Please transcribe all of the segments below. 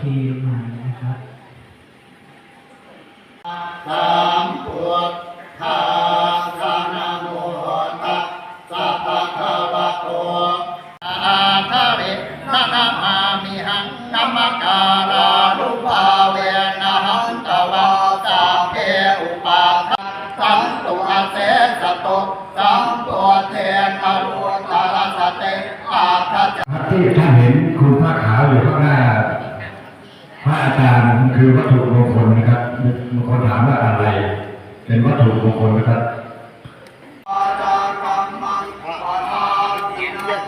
แล้วก็ประเคนใหม่นะครับสามพุทธาสนาโมตัสสะภะคะวะโตอาทะเรนะนะมามิหังนัมการานุภาเวนะหังตวาสัพเพอุปาทสัมตุอาเสสะโตสัมตัวเทนะรุตาลสเตอาทะที่ท่านเห็นครูผ้าขาวอยู่ข้างหน้า อาจารย์คือวัตถุมงคลนะครับบางคนถามว่าอะไร เป็นวัตถุมงคลนะครับอาจารย์กังปะทาทินัง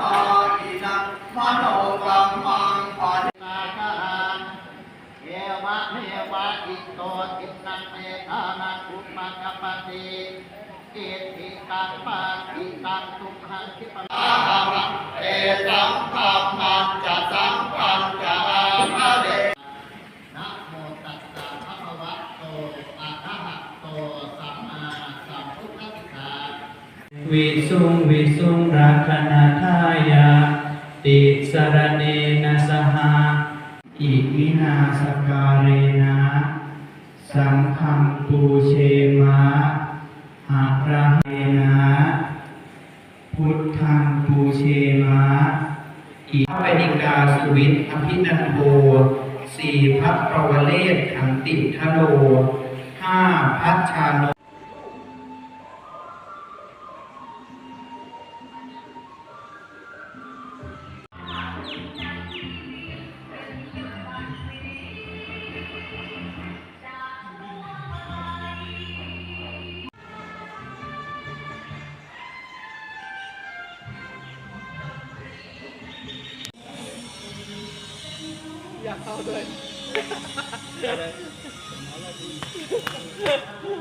ทาทินังมโนกัมมังปะนาคาเอวะเมวะอิโตตินังเมธานังอุปมะกปปติอิทิตังปะตังทุกขังคิปะอาหังเอตังธัม วิสุงวิสุงรักนาทายา ติสรเนนะสหาอิมินาสการเรนะสังฆังปูเชมะหะระเหนะพุทธังปูเชมะอีพระเวนิกาสุวิทอภินันโทสี่พัทประวเลศขันติทโลห้าพัชชาโน 对。